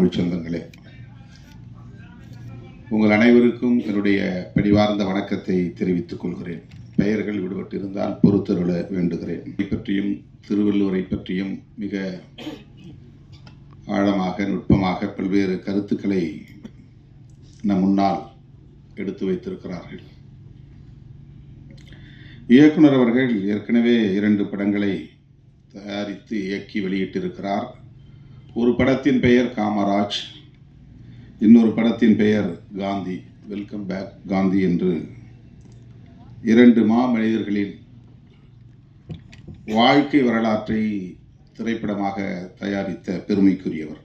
தமிழ் சொந்தங்களே உங்கள் அனைவருக்கும் என்னுடைய பணிவார்ந்த வணக்கத்தை தெரிவித்துக் கொள்கிறேன். பெயர்கள் விடுபட்டு இருந்தால் பொறுத்தருள வேண்டுகிறேன். இதை பற்றியும் திருவள்ளுவரை பற்றியும் மிக ஆழமாக நுட்பமாக பல்வேறு கருத்துக்களை நம் முன்னால் எடுத்து வைத்திருக்கிறார்கள். இயக்குனர் அவர்கள் ஏற்கனவே இரண்டு படங்களை தயாரித்து இயக்கி வெளியிட்டிருக்கிறார். ஒரு படத்தின் பெயர் காமராஜ் இன்னொரு படத்தின் பெயர் காந்தி. வெல்கம் பேக் காந்தி என்று இரண்டு மா மனிதர்களின் வாழ்க்கை வரலாற்றை திரைப்படமாக தயாரித்த பெருமைக்குரியவர்.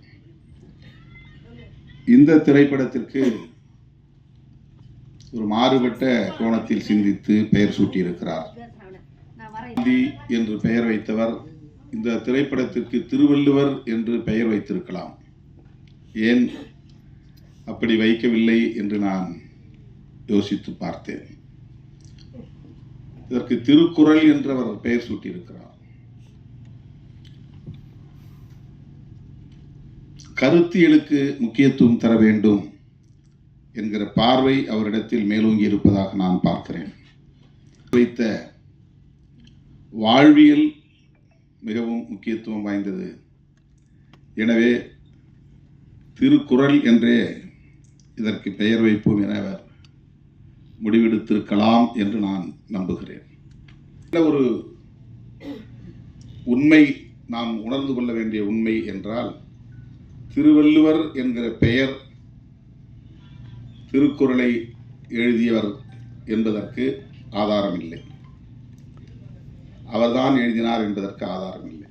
இந்த திரைப்படத்திற்கு ஒரு மாறுபட்ட கோணத்தில் சிந்தித்து பெயர் சூட்டியிருக்கிறார். காந்தி என்று பெயர் வைத்தவர் இந்த திரைப்படத்திற்கு திருவள்ளுவர் என்று பெயர் வைத்திருக்கலாம். ஏன் அப்படி வைக்கவில்லை என்று நான் யோசித்து பார்த்தேன். இதற்கு திருக்குறள் என்று அவர் பெயர் சூட்டியிருக்கிறார். கருத்தியலுக்கு முக்கியத்துவம் தர வேண்டும் என்கிற பார்வை அவரிடத்தில் மேலோங்கி இருப்பதாக நான் பார்க்கிறேன். வைத்த வாழ்வியல் மிகவும் முக்கியத்துவம் வாய்ந்தது. எனவே திருக்குறள் என்றே இதற்கு பெயர் வைப்போம் என அவர் முடிவெடுத்திருக்கலாம் என்று நான் நம்புகிறேன். ஒரு உண்மை நாம் உணர்ந்து கொள்ள வேண்டிய உண்மை என்றால் திருவள்ளுவர் என்கிற பெயர் திருக்குறளை எழுதியவர் என்பதற்கு ஆதாரம் இல்லை அவர்தான் எழுதினார் என்பதற்கு ஆதாரம் இல்லை.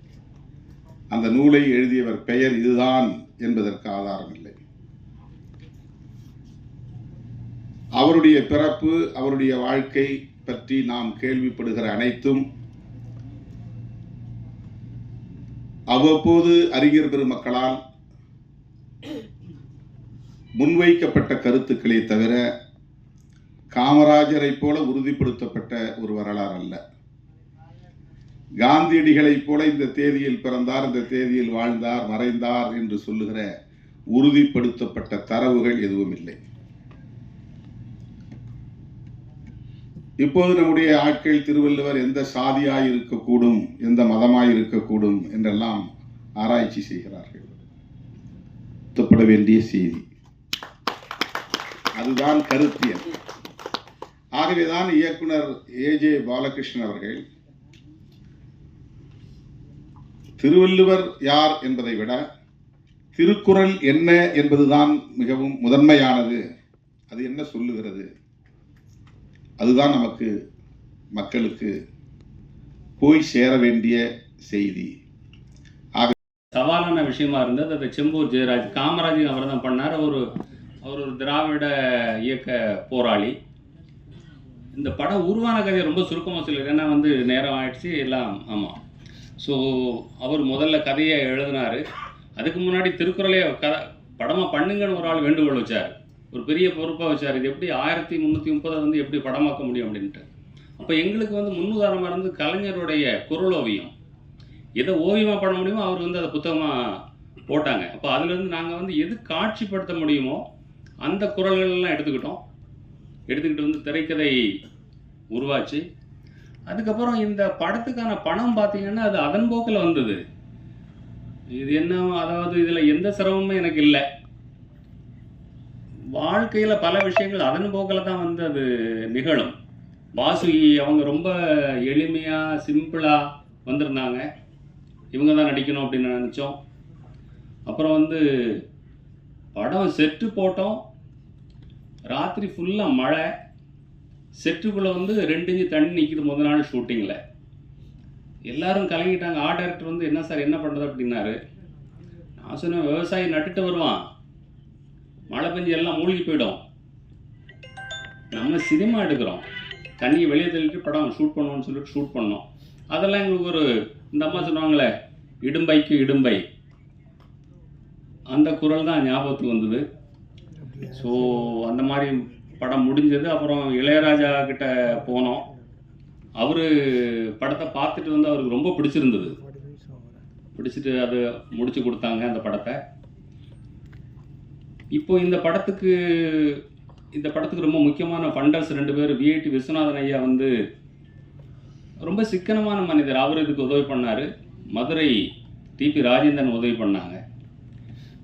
அந்த நூலை எழுதியவர் பெயர் இதுதான் என்பதற்கு ஆதாரம் இல்லை. அவருடைய பிறப்பு அவருடைய வாழ்க்கை பற்றி நாம் கேள்விப்படுகிற அனைத்தும் அவ்வப்போது அறிஞர் பெருமக்களால் முன்வைக்கப்பட்ட கருத்துக்களை தவிர காமராஜரை போல உறுதிப்படுத்தப்பட்ட ஒரு வரலாறு அல்ல. காந்தியடிகளைப் போல இந்த தேதியில் பிறந்தார் இந்த தேதியில் வாழ்ந்தார் மறைந்தார் என்று சொல்லுகிற உறுதிப்படுத்தப்பட்ட தரவுகள் எதுவும் இல்லை. இப்போது நம்முடைய ஆட்கள் திருவள்ளுவர் எந்த சாதியாய் இருக்கக்கூடும் எந்த மதமாய் இருக்கக்கூடும் என்றெல்லாம் ஆராய்ச்சி செய்கிறார்கள். வருத்தப்பட வேண்டிய செய்தி. அதுதான் கருத்தியல். ஆகவேதான் இயக்குனர் ஏஜே பாலகிருஷ்ணன் அவர்கள் திருவள்ளுவர் யார் என்பதை விட திருக்குறள் என்ன என்பதுதான் மிகவும் முதன்மையானது. அது என்ன சொல்லுகிறது? அதுதான் நமக்கு மக்களுக்கு போய் சேர வேண்டிய செய்தி. சவாலான விஷயமா இருந்தது. அது செம்பூர் ஜெயராஜ். காமராஜ் அவர் தான் பண்ணார். ஒரு அவர் ஒரு திராவிட இயக்க போராளி. இந்த படம் உருவான கதையை ரொம்ப சுருக்கமாக சொல்லிடு ஏன்னா வந்து நேரம் ஆயிடுச்சு. எல்லாம் ஆமாம் ஸோ அவர் முதல்ல கதையை எழுதினார். அதுக்கு முன்னாடி திருக்குறளே க படமாக பண்ணுங்கன்னு ஒரு ஆள் வேண்டுகோள் வச்சார். ஒரு பெரிய பொறுப்பாக வச்சார். இது எப்படி ஆயிரத்தி முந்நூற்றி முப்பதை வந்து எப்படி படமாக்க முடியும் அப்படின்ட்டு. அப்போ எங்களுக்கு வந்து முன்னுதாரணமாக இருந்து கலைஞருடைய குரல் ஓவியம். எதை ஓவியமாக பண்ண முடியுமோ அவர் வந்து அதை புத்தகமாக போட்டாங்க. அப்போ அதுலேருந்து நாங்கள் வந்து எது காட்சிப்படுத்த முடியுமோ அந்த குரல்கள் எல்லாம் எடுத்துக்கிட்டோம். எடுத்துக்கிட்டு வந்து திரைக்கதை உருவாச்சு. அதுக்கப்புறம் இந்த படத்துக்கான பணம் பார்த்தீங்கன்னா அது அதன் போக்கில் வந்தது. இது என்ன அதாவது இதில் எந்த சிரமமும் எனக்கு இல்லை. வாழ்க்கையில் பல விஷயங்கள் அதன் போக்கில் தான் வந்து அது நிகழும். வாசு அவங்க ரொம்ப எளிமையாக சிம்பிளாக வந்திருந்தாங்க. இவங்க தான் நடிக்கணும் அப்படின்னு நினச்சோம். அப்புறம் வந்து படம் செட்டு போட்டோம். ராத்திரி ஃபுல்லாக மழை. செட்டுக்குள்ளே வந்து ரெண்டு இன்ச்சு தண்ணி நிற்கிது முத நாள் ஷூட்டிங்கில் எல்லாரும் கலங்கிட்டாங்க. ஆர்ட் டைரக்டர் வந்து என்ன சார் என்ன பண்ணுறது அப்படின்னாரு. நான் சொன்னேன் விவசாயி நட்டுட்டு வருவான். மழை பெஞ்சு எல்லாம் மூழ்கி போயிடும். நம்ம சினிமா எடுக்கிறோம். தண்ணியை வெளியே தள்ளிட்டு படம் ஷூட் பண்ணுவோம்னு சொல்லிட்டு ஷூட் பண்ணோம். அதெல்லாம் எங்களுக்கு ஒரு இந்த அம்மா சொன்னாங்களே இடும்பைக்கு இடும்பை. அந்த குரல் தான் ஞாபகத்துக்கு வந்தது. ஸோ அந்த மாதிரி படம் முடிஞ்சது. அப்புறம் இளையராஜா கிட்ட போனோம். அவர் படத்தை பார்த்துட்டு வந்து அவருக்கு ரொம்ப பிடிச்சிருந்தது. பிடிச்சிட்டு அது முடிச்சு கொடுத்தாங்க அந்த படத்தை. இப்போ இந்த படத்துக்கு இந்த படத்துக்கு ரொம்ப முக்கியமான ஃபண்டர்ஸ் ரெண்டு பேர் விஐடி விஸ்வநாதன் ஐயா வந்து ரொம்ப சிக்கனமான மனிதர். அவர் இதுக்கு உதவி பண்ணார். மதுரை டிபி ராஜேந்திரன் உதவி பண்ணாங்க.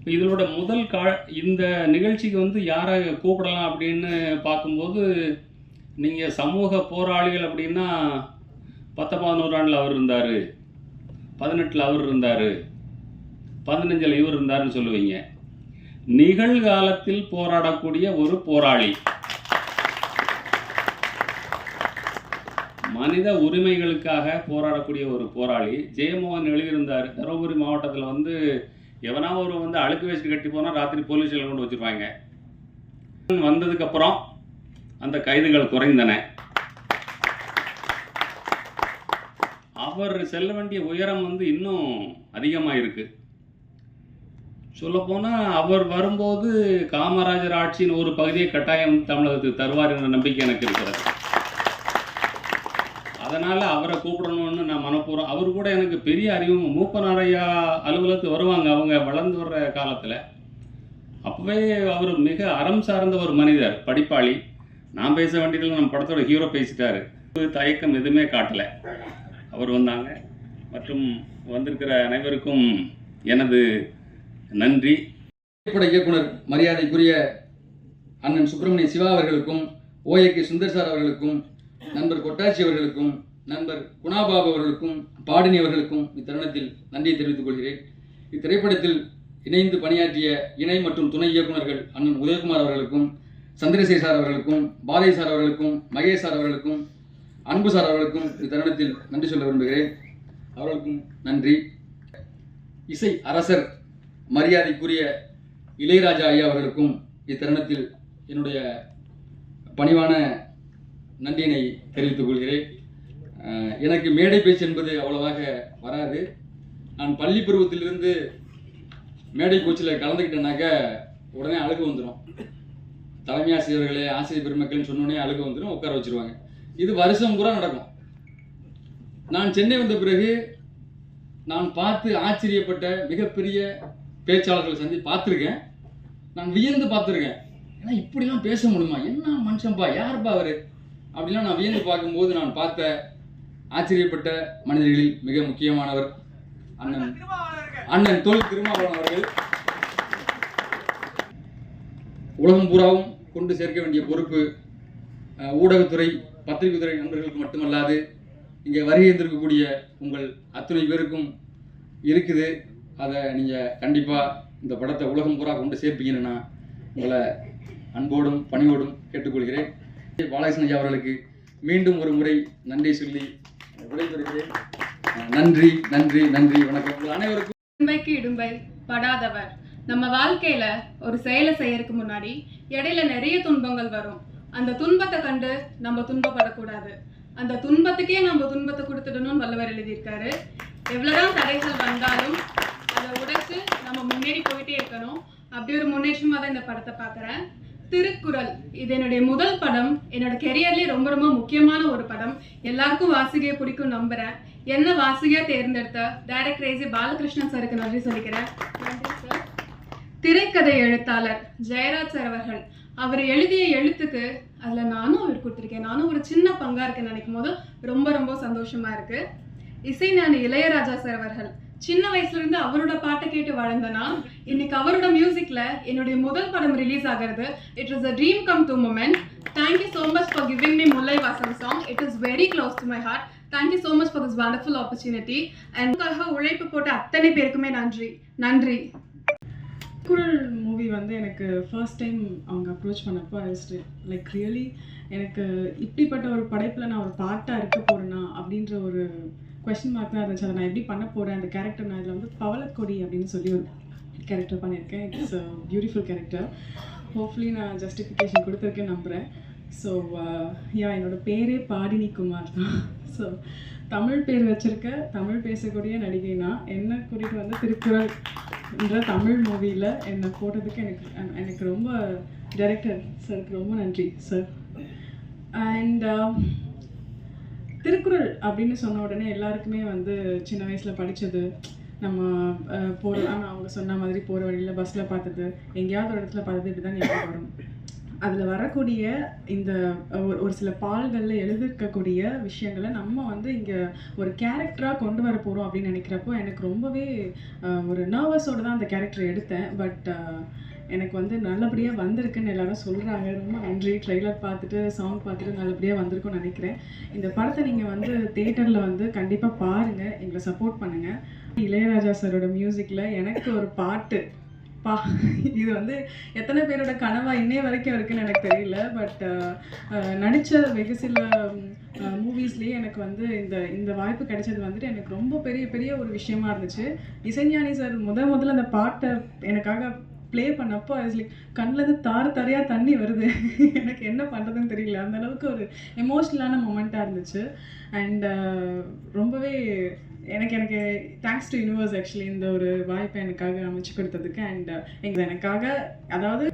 இப்போ முதல் கா இந்த நிகழ்ச்சிக்கு வந்து யாரை கூப்பிடலாம் அப்படின்னு பார்க்கும்போது நீங்கள் சமூக போராளிகள் அப்படின்னா பத்து பதினோராண்டில் அவர் இருந்தார். பதினெட்டில் அவர் இருந்தார். பதினஞ்சில் இவர் இருந்தாருன்னு சொல்லுவீங்க. நிகழ்காலத்தில் போராடக்கூடிய ஒரு போராளி. மனித உரிமைகளுக்காக போராடக்கூடிய ஒரு போராளி. ஜெயமோகன் எழுதியிருந்தார். தருமபுரி மாவட்டத்தில் வந்து எவனா ஒரு வந்து அழுக்கு வேஸ்ட் கட்டி போனால் ராத்திரி போலீஸ் ஸ்டேஷன் கொண்டு வச்சுருவாங்க வந்ததுக்கப்புறம் அந்த கைதுகள் குறைந்தன. அவர் செல்ல வேண்டிய உயரம் வந்து இன்னும் அதிகமாக இருக்கு சொல்லப்போனால் அவர் வரும்போது காமராஜர் ஆட்சியின் ஒரு பகுதியை கட்டாயம் தமிழகத்துக்கு தருவார் என்ற நம்பிக்கை எனக்கு இருக்கிறது. அதனால் அவரை கூப்பிடணும்னு நான் மனப்பூர்வம் அவர் கூட எனக்கு பெரிய அறிவும் மூப்பனாரையா அலுவலகத்துக்கு வருவாங்க அவங்க வளர்ந்து வர்ற காலத்தில். அப்போவே அவர் மிக அறம் சார்ந்த ஒரு மனிதர் படிப்பாளி. நான் பேச வேண்டியதில் நம்ம படத்தோட ஹீரோ பேசிட்டாரு. தயக்கம் எதுவுமே காட்டலை. அவர் வந்தாங்க. மற்றும் வந்திருக்கிற அனைவருக்கும் எனது நன்றி. திரைப்பட இயக்குனர் மரியாதைக்குரிய அண்ணன் சுப்பிரமணிய சிவா அவர்களுக்கும் ஓஏகே சுந்தர் சார் அவர்களுக்கும் நண்பர் கொட்டாச்சி அவர்களுக்கும் நண்பர் குணாபாபு அவர்களுக்கும் பாடினி அவர்களுக்கும் இத்தருணத்தில் நன்றியை தெரிவித்துக் கொள்கிறேன். இத்திரைப்படத்தில் இணைந்து பணியாற்றிய இணை மற்றும் துணை இயக்குனர்கள் அண்ணன் உதயகுமார் அவர்களுக்கும் சந்திரசேகர் சார் அவர்களுக்கும் பாலை சார் அவர்களுக்கும் மகேஷ் சார் அவர்களுக்கும் அன்பு சார் அவர்களுக்கும் இத்தருணத்தில் நன்றி சொல்ல விரும்புகிறேன். அவர்களுக்கும் நன்றி. இசை அரசர் மரியாதைக்குரிய இளையராஜா ஐயா அவர்களுக்கும் இத்தருணத்தில் என்னுடைய பணிவான நன்றியினை தெரிவித்துக் கொள்கிறேன். எனக்கு மேடை பேச்சு என்பது அவ்வளவாக வராது. நான் பள்ளி பருவத்திலிருந்து மேடை கோச்சில் கலந்துக்கிட்டேனாக்க உடனே அழுகு வந்துடும் தலைமை ஆசிரியர்களே ஆசிரியர் பெருமக்கள்னு சொன்னோடனே அழுகு வந்துடும் உட்கார வச்சிருவாங்க. இது வருஷம் பூரா நடக்கும். நான் சென்னை வந்த பிறகு நான் பார்த்து ஆச்சரியப்பட்ட மிகப்பெரிய பேச்சாளர்களை சந்தி பார்த்துருக்கேன். நான் வியந்து பார்த்துருக்கேன். ஏன்னா இப்படிலாம் பேச முடியுமா? என்ன மனுஷன்பா? யார்பா அவர்? அப்படிலாம் நான் வியந்து பார்க்கும்போது நான் பார்த்த ஆச்சரியப்பட்ட மனிதர்களில் மிக முக்கியமானவர் அண்ணன். அண்ணன் தொல் திருமாவளவன் அவர்கள். உலகம் பூராவும் கொண்டு சேர்க்க வேண்டிய பொறுப்பு ஊடகத்துறை பத்திரிகைத்துறை நண்பர்களுக்கு மட்டுமல்லாது இங்கே வருகை இருந்திருக்கக்கூடிய உங்கள் அத்துணை பேருக்கும் இருக்குது. அதை நீங்கள் கண்டிப்பாக இந்த படத்தை உலகம் பூரா கொண்டு சேர்ப்பீங்கன்னு நான் உங்களை அன்போடும் பணிவோடும் கேட்டுக்கொள்கிறேன். பாலகிருஷ்ணன் ஐயா அவர்களுக்கு மீண்டும் ஒரு முறை நன்றி சொல்லி விடைபெறுகிறேன். நன்றி நன்றி நன்றி வணக்கம். உங்கள் அனைவருக்கும் இடும்பைக்கு இடும்பை படாதவர். நம்ம வாழ்க்கையில ஒரு செயலை செய்யறதுக்கு முன்னாடி இடையில நிறைய துன்பங்கள் வரும். அந்த துன்பத்தை கண்டு நம்ம துன்பப்படக்கூடாது. அந்த துன்பத்துக்கே நம்ம துன்பத்தை கொடுத்துடணும்னு வல்லவர் எழுதியிருக்காரு. எவ்வளவுதான் தடைகள் வந்தாலும் அதை உடைச்சு நம்ம முன்னேறி போயிட்டே இருக்கணும். அப்படி ஒரு முன்னேற்றமாக தான் இந்த படத்தை பார்க்குறேன். திருக்குறள். இது என்னுடைய முதல் படம். என்னோட கெரியர்லயே ரொம்ப ரொம்ப முக்கியமான ஒரு படம். எல்லாருக்கும் வாசிகையை பிடிக்கும் நம்புறேன். என்ன வாசிகையா தேர்ந்தெடுத்த? டைரக்டர் ஏசி பாலகிருஷ்ணன் சாருக்கு நன்றி சொல்லிக்கிறேன். நன்றி சார் திரைக்கதை எழுத்தாளர் ஜெயராஜ் சார் அவர்கள். அவர் எழுதிய எழுத்துக்கு அதுல நானும் அவர் கொடுத்துருக்கேன். நானும் ஒரு சின்ன பங்கா இருக்கேன்னு நினைக்கும் போது ரொம்ப ரொம்ப சந்தோஷமா இருக்கு. நான் இளையராஜா சார் அவர்கள். சின்ன வயசுல இருந்து அவரோட பாட்டை கேட்டு வளர்ந்தனா இன்னைக்கு அவரோட மியூசிக்ல என்னுடைய முதல் படம் ரிலீஸ் ஆகிறது. It is a dream come to moment thank you so much for giving me Mullai Vasan song it is very close to my heart thank you so much for this wonderful opportunity and உழைப்பு போட்ட அத்தனை பேருக்குமே நன்றி. நன்றி. குரல் movie வந்து எனக்கு first time அவங்க அப்ரோச் பண்ணப்போ ஐஸ்ட் லைக் ரியலி எனக்கு இப்படிப்பட்ட ஒரு படைப்பில் நான் ஒரு பாட்டாக இருக்க போகிறேனா அப்படின்ற ஒரு கொஷின் மார்க் தான் இருந்துச்சு. அதை நான் எப்படி பண்ண போகிறேன் அந்த கேரக்டர் நான் இதில் வந்து பவளக்கொடி அப்படின்னு சொல்லி ஒரு கேரக்டர் பண்ணியிருக்கேன். It's a beautiful character hopefully நான் ஜஸ்டிஃபிகேஷன் கொடுத்துருக்கேன் நம்புகிறேன் ஸோ யா uh, என்னோடய பேரே பாடினி குமார் தான். ஸோ தமிழ் பேர் வச்சுருக்க தமிழ் பேசக்கூடிய நடிகை நான். என்ன கூட்டிகிட்டு வந்து திருக்குறள் என்ற தமிழ் மூவியில் என்னை போட்டதுக்கு எனக்கு எனக்கு ரொம்ப டைரக்டர் சருக்கு ரொம்ப நன்றி சார் அண்ட் திருக்குறள் அப்படின்னு சொன்ன உடனே எல்லாருக்குமே வந்து சின்ன வயசில் படித்தது நம்ம அஹ், ஆனால் அவங்க சொன்ன மாதிரி போகிற வழியில் பஸ்ஸில் பார்த்தது எங்கேயாவது ஒரு இடத்துல பார்த்தது இப்படி தான் ஞாபகம் வரும். அதில் வரக்கூடிய இந்த ஒரு ஒரு சில பால்களில் எழுதிருக்கக்கூடிய விஷயங்களை நம்ம வந்து இங்கே ஒரு கேரக்டராக கொண்டு வர போகிறோம் அப்படின்னு நினைக்கிறப்போ எனக்கு ரொம்பவே ஒரு நர்வஸோடு தான் அந்த கேரக்டர் எடுத்தேன். பட் எனக்கு வந்து நல்லபடியாக வந்திருக்குன்னு எல்லாரும் சொல்கிறாங்க ரொம்ப நன்றி. ட்ரெய்லர் பார்த்துட்டு சாங் பார்த்துட்டு நல்லபடியாக வந்திருக்கும்னு நினைக்கிறேன். இந்த படத்தை நீங்கள் வந்து தேட்டரில் வந்து கண்டிப்பாக பாருங்கள் எங்களை சப்போர்ட் பண்ணுங்கள் இளையராஜா சாரோட மியூசிக்கில் எனக்கு ஒரு பாட்டு. பா இது வந்து எத்தனை பேரோட கனவா இன்னைய வரைக்கும் இருக்குன்னு எனக்கு தெரியல. பட் நடித்த வெகு சில மூவிஸ்லேயே எனக்கு வந்து இந்த இந்த வாய்ப்பு கிடைச்சது வந்துட்டு எனக்கு ரொம்ப பெரிய பெரிய ஒரு விஷயமா இருந்துச்சு. இசைஞானி சார் முத முதல்ல அந்த பாட்டை எனக்காக ப்ளே பண்ணப்போ அது லைக் கண்ணில் தார தாரையாக தண்ணி வருது. எனக்கு என்ன பண்ணுறதுன்னு தெரியல. அந்த அளவுக்கு ஒரு எமோஷ்னலான மொமெண்ட்டாக இருந்துச்சு. அண்ட் uh, ரொம்பவே எனக்கு எனக்கு தேங்க்ஸ் டு யூனிவர்ஸ் ஆக்சுவலி இந்த ஒரு வாய்ப்பை எனக்காக அமைச்சு கொடுத்ததுக்கு. அண்ட் uh, எங்க எனக்காக அதாவது